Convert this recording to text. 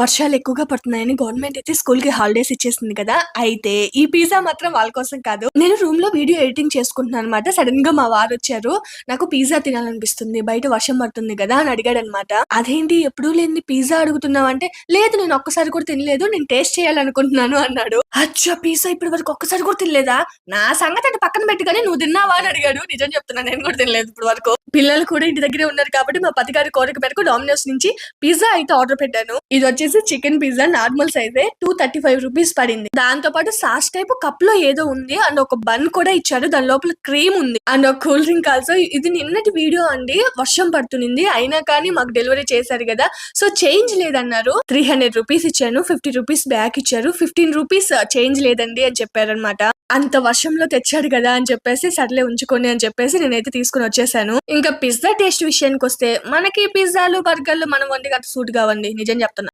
వర్షాలు ఎక్కువగా పడుతున్నాయని గవర్నమెంట్ అయితే స్కూల్కి హాలిడేస్ ఇచ్చేసింది కదా. అయితే ఈ పిజ్జా మాత్రం వాళ్ళ కోసం కాదు. నేను రూమ్లో వీడియో ఎడిటింగ్ చేసుకుంటున్నాను అనమాట సడన్గా మా వారు వచ్చారు. నాకు పిజ్జా తినాలనిపిస్తుంది. బయట వర్షం పడుతుంది కదా అని అడిగాడు అనమాట అదేంటి? ఎప్పుడూ లేని పిజ్జా అడుగుతున్నావు అంటే లేదు నేను ఒక్కసారి కూడా తినలేదు. నేను టేస్ట్ చేయాలనుకుంటున్నాను అన్నాడు. అచ్చా! పిజ్జా ఇప్పటి వరకు ఒక్కసారి కూడా తినలేదా? నా సంగతి అంటే పక్కన పెట్టుకొని నువ్వు తిన్నావా? అని అడిగాడు. నిజం చెప్తున్నా నేను కూడా తినలేదు ఇప్పుడు వరకు. పిల్లలు కూడా ఇంటి దగ్గరే ఉన్నారు కాబట్టి మా పతిగారి కోరిక మేరకు డామినోస్ నుంచి పిజ్జా అయితే ఆర్డర్ పెట్టాను. ఇది వచ్చేసి చికెన్ పిజ్జా నార్మల్ సైజే టూ థర్టీ ఫైవ్ రూపీస్ పడింది. దాంతో పాటు సాస్ టైప్ కప్లో ఏదో ఉంది. అండ్ ఒక బన్ కూడా ఇచ్చారు. దాని లోపల క్రీమ్ ఉంది. అండ్ ఒక కూల్ డ్రింక్ ఆల్సో ఇది నిన్నటి వీడియో అండి. వర్షం పడుతుంది అయినా కానీ మాకు డెలివరీ చేశారు కదా. సో చేంజ్ లేదన్నారు. త్రీ హండ్రెడ్ రూపీస్ ఇచ్చాను. ఫిఫ్టీ రూపీస్ బ్యాక్ ఇచ్చారు. ఫిఫ్టీన్ రూపీస్ చేంజ్ లేదండి అని చెప్పారనమాట అంత వర్షంలో తెచ్చాడు కదా అని చెప్పేసి సర్లే ఉంచుకోండి అని చెప్పేసి నేనైతే తీసుకుని వచ్చేసాను. ఇంకా పిజ్జా టేస్ట్ విషయానికి వస్తే మనకి పిజ్జాలు బర్గర్లు మనం వండి అంత సూట్ కావండి. నిజం చెప్తున్నా.